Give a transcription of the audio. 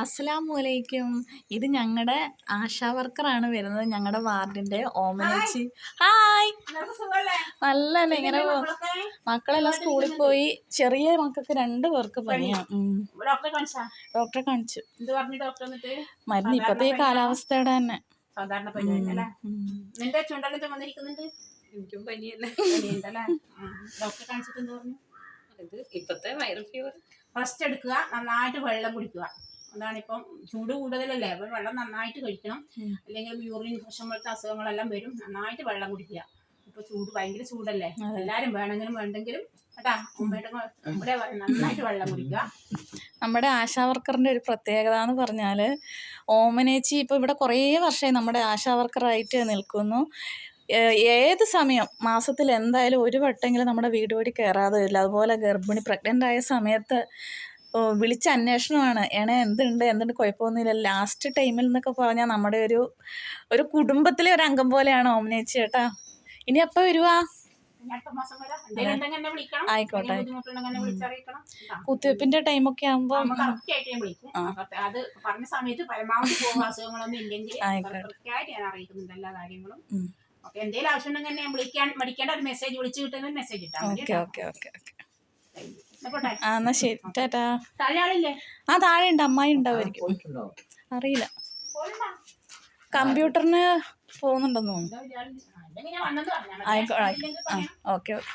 അസ്സലാമലൈക്കും ഇത് ഞങ്ങളുടെ ആശാ വർക്കറാണ് വരുന്നത്. ഞങ്ങളുടെ വാർഡിന്റെ ഓമനച്ചി. ഹായ്. നല്ലല്ലേ ഇങ്ങനെ മക്കളെല്ലാം സ്കൂളിൽ പോയി. ചെറിയ മക്കൾക്ക് രണ്ട് പേർക്ക് പനിയാണ് ഡോക്ടറെ കാണിച്ചാ? മരുന്ന് ഇപ്പത്തെ ഈ കാലാവസ്ഥയുടെ തന്നെ. സാധാരണ നിന്റെ വന്നിരിക്കുന്നുണ്ട്? എനിക്കും പനിയല്ലേ. ഡോക്ടറെ കാണിച്ചിട്ട് എന്ത് പറഞ്ഞു? ഇത് ഇപ്പത്തെ വൈറൽ ഫീവർ. ഫസ്റ്റ് എടുക്കുക. നന്നായിട്ട് വെള്ളം കുടിക്കുക. അതാണിപ്പം ചൂട് കൂടുതലല്ലേ? അപ്പോൾ വെള്ളം നന്നായിട്ട് കഴിക്കണം. അല്ലെങ്കിൽ യൂറിൻ ഇൻഫെക്ഷൻ പോലത്തെ അസുഖങ്ങളെല്ലാം വരും. നന്നായിട്ട് വെള്ളം കുടിക്കുക. ഇപ്പൊ ചൂട് ഭയങ്കര ചൂടല്ലേ? എല്ലാരും വേണമെങ്കിലും വേണ്ടെങ്കിലും കേട്ടാ ഉമ്മയുടെ ഇവിടെ നന്നായിട്ട് വെള്ളം കുടിക്കുക. നമ്മുടെ ആശാ വർക്കറിന്റെ ഒരു പ്രത്യേകത എന്ന് പറഞ്ഞാൽ ഓമനേച്ചി ഇപ്പോൾ ഇവിടെ കുറേ വർഷമായി നമ്മുടെ ആശാ വർക്കറായിട്ട് നിൽക്കുന്നു. ഏത് സമയം? മാസത്തിൽ എന്തായാലും ഒരു വട്ടെങ്കിലും നമ്മുടെ വീട് വഴി കയറാതെ വരില്ല. അതുപോലെ ഗർഭിണി പ്രഗ്നന്റ് ആയ സമയത്ത് വിളിച്ച അന്വേഷണമാണ്. ഏണേ എന്തുണ്ട്? എന്തുണ്ട്? കുഴപ്പമൊന്നുമില്ല. ലാസ്റ്റ് ടൈമിൽ എന്നൊക്കെ പറഞ്ഞാൽ നമ്മുടെ ഒരു ഒരു കുടുംബത്തിലെ ഒരു അംഗം പോലെയാണ് ഓമനേച്ചി കേട്ടാ. ഇനി എപ്പോൾ വരുവാ? ആയിക്കോട്ടെ. കുത്തിവെപ്പിന്റെ ടൈമൊക്കെ ആകുമ്പോ എന്തെങ്കിലും ആവശ്യം ഉണ്ടെങ്കിൽ വിളിക്കാൻ മടിക്കേണ്ട ഒരു മെസ്സേജ് വിളിച്ചു കിട്ടുന്ന മെസ്സേജ് ഇട്ടാ ഓക്കെ ഓക്കെ ഓക്കെ ഓക്കെ. ആ എന്നാ ശരി. ടാറ്റാ. ആ താഴെ ഉണ്ട് അമ്മായി ഉണ്ടാവുമായിരിക്കും അറിയില്ല. കമ്പ്യൂട്ടറിന് പോകുന്നുണ്ടെന്ന് തോന്നുന്നു. ആ ഓക്കെ ഓക്കെ.